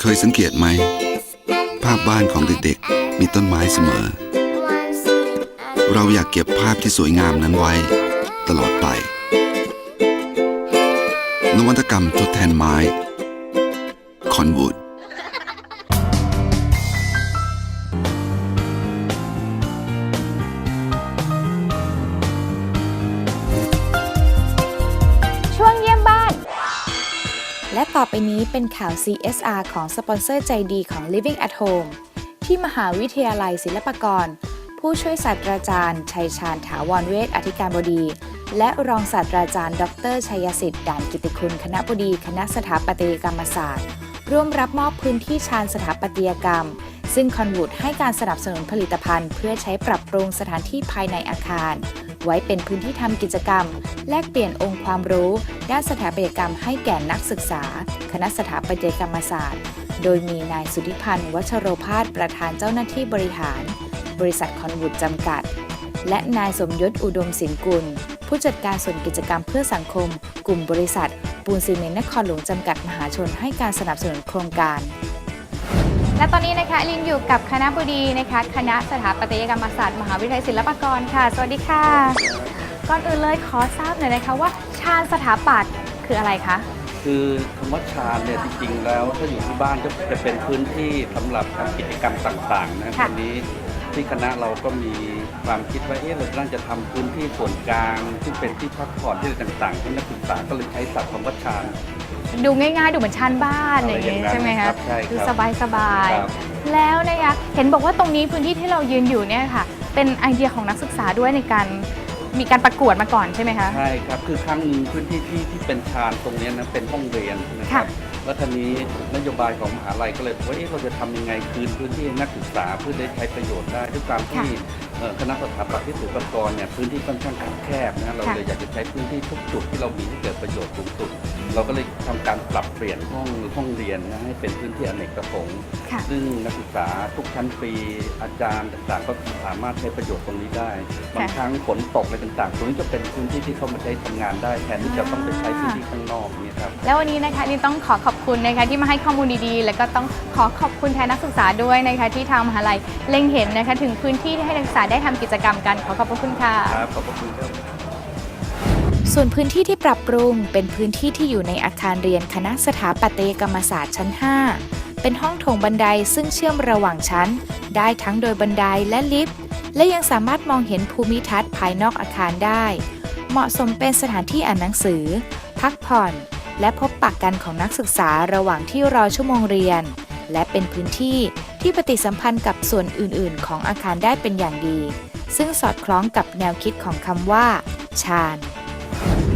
เคยสังเกตไหม ภาพบ้านของเด็กๆ มีต้นไม้เสมอ เราอยากเก็บภาพที่สวยงามนั้นไว้ ตลอดไป นวัตกรรมทดแทนไม้ คอนวูด และต่อไปนี้เป็นข่าว CSR ของสปอนเซอร์ใจดีของ Living at Home ที่มหาวิทยาลัยศิลปากร ผู้ช่วยศาสตราจารย์ ชัยชาญถาวรเวชอธิการบดี และรองศาสตราจารย์ ดร ชัยสิทธิ์ด่านกิติคุณ คณะบดี คณะสถาปัตยกรรมศาสตร์ ร่วมรับมอบพื้นที่ชาญสถาปัตยกรรม ซึ่งคอนวูดให้การสนับสนุนผลิตภัณฑ์ เพื่อใช้ปรับปรุงสถานที่ภายในอาคาร ไว้เป็นพื้นที่ทำกิจกรรม แลกเปลี่ยนองค์ความรู้ ด้านสถาปัตยกรรมให้แก่นักศึกษา คณะสถาปัตยกรรมศาสตร์ โดยมีนายสุธิพันธ์วัชโรพาสประธานเจ้าหน้าที่บริหาร บริษัทคอนวูดจำกัด และนายสมยศอุดมสินกุล ผู้จัดการส่วนกิจกรรมเพื่อสังคม กลุ่มบริษัท ปูนซีเมนต์นครหลวงจำกัดมหาชนให้การสนับสนุนโครงการ และตอนนี้นะคะลินอยู่กับคณะบดีนะคะคณะสถาปัตยกรรมศาสตร์มหาวิทยาลัยศิลปากรค่ะ สวัสดีค่ะ ก่อนอื่นเลยขอทราบหน่อยนะคะว่าชาญสถาปัตย์คืออะไรคะ คือคำว่าชาญเนี่ยจริงๆแล้วถ้าอยู่ที่บ้านก็จะเป็นพื้นที่สำหรับทำกิจกรรมต่างๆนะค่ะ วันนี้ที่คณะเราก็มีความคิดว่าเอ๊ะเราน่าจะทำพื้นที่ส่วนกลาง ที่เป็นที่พักผ่อนที่อะไรต่างๆให้นักศึกษาก็เลยใช้ศัพท์คำว่าชาญ ดูง่ายๆ ดูเหมือนชานบ้านอย่างอะไรอย่างนั้นี้นใช่ไหมครัคะบใช่ครับดูสบายสบายๆครับ แล้วนะคะเห็นบอกว่าตรงนี้พื้นที่ที่เรายืนอยู่เนี่ยค่ะ เป็นไอเดียของนักศึกษาด้วยในการมีการประกวดมาก่อนใช่ไหมคะ ใช่ครับ คือครั้งหนึ่งพื้นที่ที่ที่เป็นชานตรงเนี้ยนะเป็นห้องเรียนนะครัค่ะ บแล้วทีนี้นโยบายของมหาลัยก็เลยบอกว่าเอ๊ะเราจะทำยังไงคืนพื้นที่ให้นักศึกษาเพื่อได้ใช้ประโยชน์ได้ด้วยความที่เอ่อ คณะสถาปัตย์ที่ศิลปากรเนี่ยพื้นที่ค่อนข้างคับแคบนะเราเลยอยากจะใช้พื้นที่ทุกจุดที่เรามีให้เกิดประโยชน์สูงสุด เราก็เลยทำการปรับเปลี่ยนห้องห้องเรียนนะให้เป็นพื้นที่อเนกประสงค์ค่ะซึ่งนักศึกษาทุกชั้นปีอาจารย์ต่างๆ ก็สามารถใช้ประโยชน์ตรงนี้ได้บางครั้งฝนตกอะไรต่างๆตรงนี้จะเป็นพื้นที่ที่เข้ามาใช้ทำงานได้แทนที่จะต้องไปใช้พื้นที่ข้างนอกนี่ครับแล้ววันนี้นะคะลินต้องขอขอบ คุณนะคะที่มาให้ข้อมูลดีๆ แล้วก็ต้องขอขอบคุณแทนนักศึกษาด้วยนะคะที่ทางมหาลัยเล็งเห็นนะคะถึงพื้นที่ที่ให้นักศึกษาได้ทำกิจกรรมกันขอขอบพระคุณค่ะครับขอบพระคุณครับส่วนพื้นที่ที่ปรับปรุง เป็นพื้นที่ที่อยู่ในอาคารเรียนคณะสถาปัตยกรรมศาสตร์ชั้น 5 เป็นห้องโถงบันไดซึ่งเชื่อมระหว่างชั้น ได้ทั้งโดยบันไดและลิฟต์และยังสามารถมองเห็นภูมิทัศน์ภายนอกอาคารได้ เหมาะสมเป็นสถานที่อ่านหนังสือ พักผ่อน และพบปะกันของนักศึกษาระหว่างที่รอชั่วโมงเรียน และเป็นพื้นที่ที่ปฏิสัมพันธ์กับส่วนอื่น ๆ ของอาคารได้เป็นอย่างดี ซึ่งสอดคล้องกับแนวคิดของคำว่าชาญ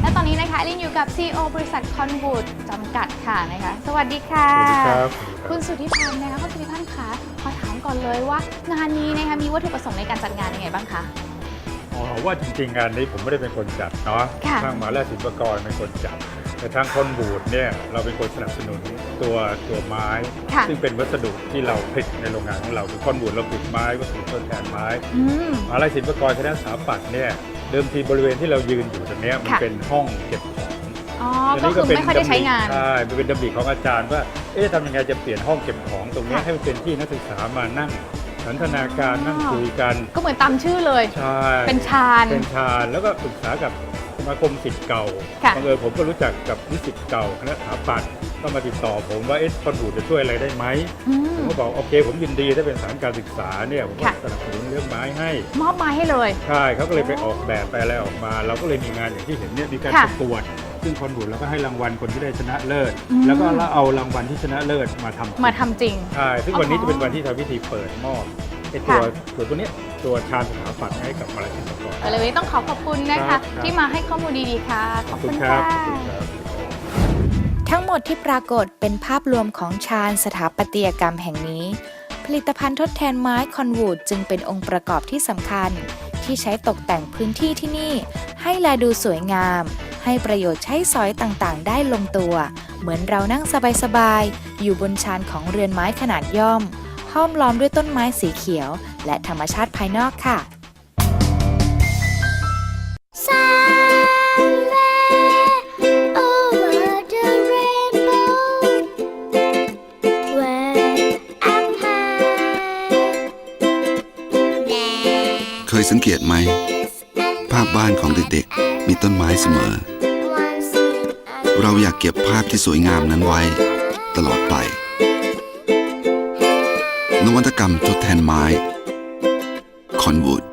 และตอนนี้นะคะลินอยู่กับ CEO บริษัทคอนวูดจำกัดค่ะนะคะสวัสดีค่ะ สวัสดีครับ คุณสุทธิพันธ์นะคะคุณสุทธิพันธ์คะขอถามก่อนเลยว่างานนี้นะคะมีวัตถุประสงค์ในการจัดงานยังไงบ้างคะ อ๋อว่าจริงๆงานนี้ผมไม่ได้เป็นคนจัดเนาะค่ะ ทางมหาวิทยาลัยศิลปากรเป็นคนจัด แต่ทางคอนบูดเนี่ยเราเป็นคนสนับสนุนตัวตัวไม้ ค่ะ ซึ่งเป็นวัสดุที่เราผลิตในโรงงานของเราคือคอนบูดเราผลิตไม้วัสดุทดแทนไม้อืม มหาวิทยาลัยศิลปากรคณะสถาปัตย์เนี่ยเดิมทีบริเวณที่เรายืนอยู่ตรงเนี้ยมันค่ะ เป็นห้องเก็บของอ๋อทีก็คือไม่ค่อยได้ใช้งาน ใช่มันเป็นดำริของอาจารย์ว่าเอ๊ะทำยังไงจะเปลี่ยนห้องเก็บของตรงเนี้ยค่ะให้มันเป็นที่นักศึกษามานั่งสันทนาการอ๋อ นั่งคุยกัน ก็เหมือนตามชื่อเลย ใช่เป็นชาน เป็นชาญแล้วก็ปรึกษากับส มาคมสิทธิ์เก่าค่ะบังเอิญผมก็รู้จักกับนิสิตเก่าคณะสถาปัตย์ก็มาติดต่อผมว่าเอ๊ะคอนบูดจะช่วยอะไรได้ไหมอืผมมก็บอกโอเคผมยินดีถ้าเป็นสถานการศึกษาเนี่ยผมก็ค่ะ สนับสนุนเรื่องไม้ให้ มอบไม้ให้เลย ใช่เขาก็เลยไปออกแบบไปอะไรออกมา เราก็เลยมีงานอย่างที่เห็นเนี่ยมีการค่ะประกวดซึ่งคอนบูดเราก็ให้รางวัลคนที่ได้ชนะเลิศ อืม แล้วก็เราเอารางวัลที่ชนะเลิศมาทำมาทำจริง ใช่ซึ่งวันนี้อ๋อจะเป็นวันที่ทำพิธีเปิดมอบ ไอ้ตัวค่ะตัวตัวเนี้ยตัวชาญสถาปัตย์ให้กับมหาลัยศิลปากรก็เลยวันนี้ต้องขอขอบคุณนะครัคะ บครับ ที่มาให้ข้อมูลดีๆค่ะขอบคุณครับขอบคุณครับ ทั้งหมดที่ปรากฏเป็นภาพรวมของชาญสถาปัตยกรรมแห่งนี้ ผลิตภัณฑ์ทดแทนไม้คอนวูดจึงเป็นองค์ประกอบที่สำคัญ ที่ใช้ตกแต่งพื้นที่ที่นี่ ให้แลดูสวยงาม ให้ประโยชน์ใช้สอยต่างๆ ได้ลงตัว เหมือนเรานั่งสบายๆ อยู่บนชานของเรือนไม้ขนาดย่อม ห้อมล้อมด้วยต้นไม้สีเขียว และธรรมชาติภายนอกค่ะเคยสังเกตไหมภาพบ้านของเด็กๆ มีต้นไม้เสมอเราอยากเก็บภาพที่สวยงามนั้นไว้ ตลอดไป วัตกรรมทดแทนไม้คอนวูด